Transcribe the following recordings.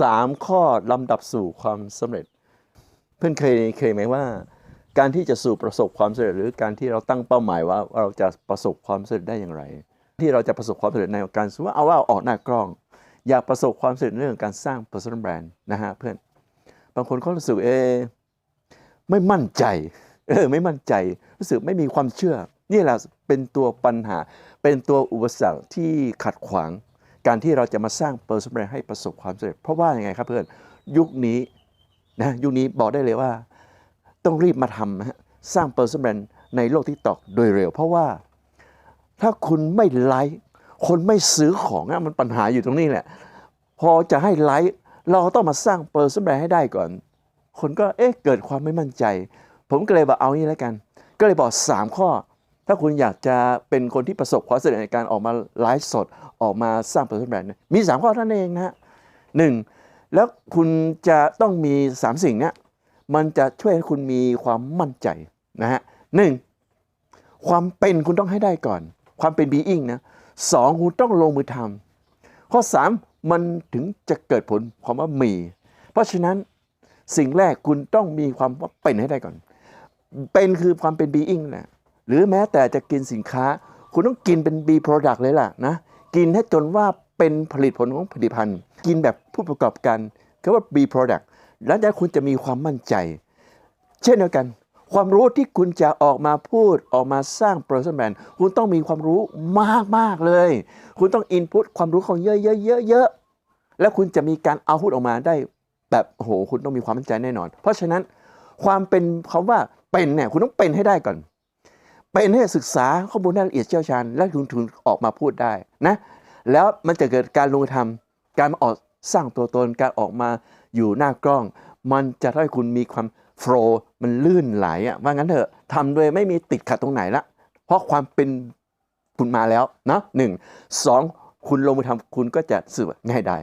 สามข้อลำดับสู่ความสำเร็จ เพื่อนเคยเคยไหมว่า การที่จะสู่ประสบความสำเร็จ หรือการที่เราตั้งเป้าหมายว่าเราจะประสบความสำเร็จได้อย่างไร ที่เราจะประสบความสำเร็จในการสมมติว่าเอาว่าออกหน้ากล้อง อยากประสบความสำเร็จในเรื่องการสร้าง personal brand นะฮะเพื่อนบางคนเขารู้สึกเอไม่มั่นใจเออไม่มั่นใจรู้สึกไม่มีความเชื่อ นี่แหละเป็นตัวปัญหาเป็นตัวอุปสรรคที่ขัดขวาง การที่เราจะมาสร้าง personal brand ให้ประสบความสำเร็จ เพราะว่าอย่างไงครับเพื่อนยุคนี้นะยุคนี้บอกได้เลยว่า ต้องรีบมาทำนะสร้าง personal brand ในโลกทิกตอกโดยเร็ว เพราะว่าถ้าคุณไม่ไลค์คนไม่ซื้อของอะมันปัญหาอยู่ตรงนี้แหละ พอจะให้ไลค์เราต้องมาสร้างเปอร์เซ็นแบรนด์ให้ได้ก่อน คนก็เอ๊ะเกิดความไม่มั่นใจ ผมก็เลยบอกเอางี้แล้วกัน ก็เลยบอก 3 ข้อ ถ้าคุณอยากจะเป็นคนที่ประสบความสำเร็จในการออกมาไลฟ์สดออกมาสร้างเปอร์เซ็นต์แบรนด์เนี่ยมี3ข้อท่านั้นเองนะฮะหนึ่งแล้วคุณจะต้องมี 3 สิ่งเนี้ยมันจะช่วยให้คุณมีความมั่นใจนะฮะหนึ่งความเป็นคุณต้องให้ได้ก่อน ความเป็น being นะสองคุณต้องลงมือทำข้อสามมันถึงจะเกิดผลความว่ามี เพราะฉะนั้นสิ่งแรกคุณต้องมีความว่าเป็นให้ได้ก่อน เป็นคือความเป็น being แหละ หรือแม้แต่จะกินสินค้า คุณต้องกินเป็น B product เลยล่ะนะกินให้จนว่าเป็นผลิตผลของผลิตภัณฑ์ กินแบบผู้ประกอบการคือว่า B product แล้วจากคุณจะมีความมั่นใจ เช่นเดียวกัน ความรู้ที่คุณจะออกมาพูดออกมาสร้าง personal brand คุณต้องมีความรู้มากมากๆเลย คุณต้อง input ความรู้ของเยอะเยอะเยอะเยอะแล้วคุณจะมีการเอาพูดออกมาได้แบบโอ้โหคุณต้องมีความมั่นใจแน่นอน เพราะฉะนั้นความเป็นคำว่าเป็นเนี่ยคุณต้องเป็นให้ได้ก่อน เป็นให้ศึกษาข้อมูลรายละเอียดเชี่ยวชาญ แล้วคุณถึงออกมาพูดได้นะแล้วมันจะเกิดการลงมือทำการมาออกสร้างตัวตนการออกมาอยู่หน้ากล้อง มันจะทำให้คุณมีความโฟล์มันลื่นไหลอะว่างั้นเถอะทำโดยไม่มีติดขัดตรงไหนละ เพราะความเป็นคุณมาแล้วนะหนึ่งสองคุณลงมือทำคุณก็จะสื่อง่ายได้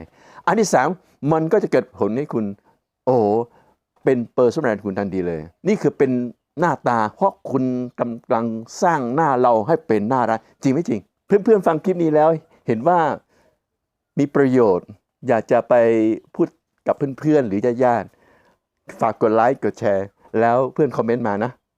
อันที่สามมันก็จะเกิดผลให้คุณ โอ้เป็นเปอร์ n น l คุณทันทีเลย นี่คือเป็น หน้าตา เพราะคุณกำลังสร้างหน้าเราให้เป็นหน้าร้ายจริงไม่จริง เพื่อนๆฟังคลิปนี้แล้ว เห็นว่ามีประโยชน์ อยากจะไปพูดกับเพื่อนๆหรือญาติๆฝากกดไลค์กดแชร์ แล้วเพื่อนคอมเมนต์มานะ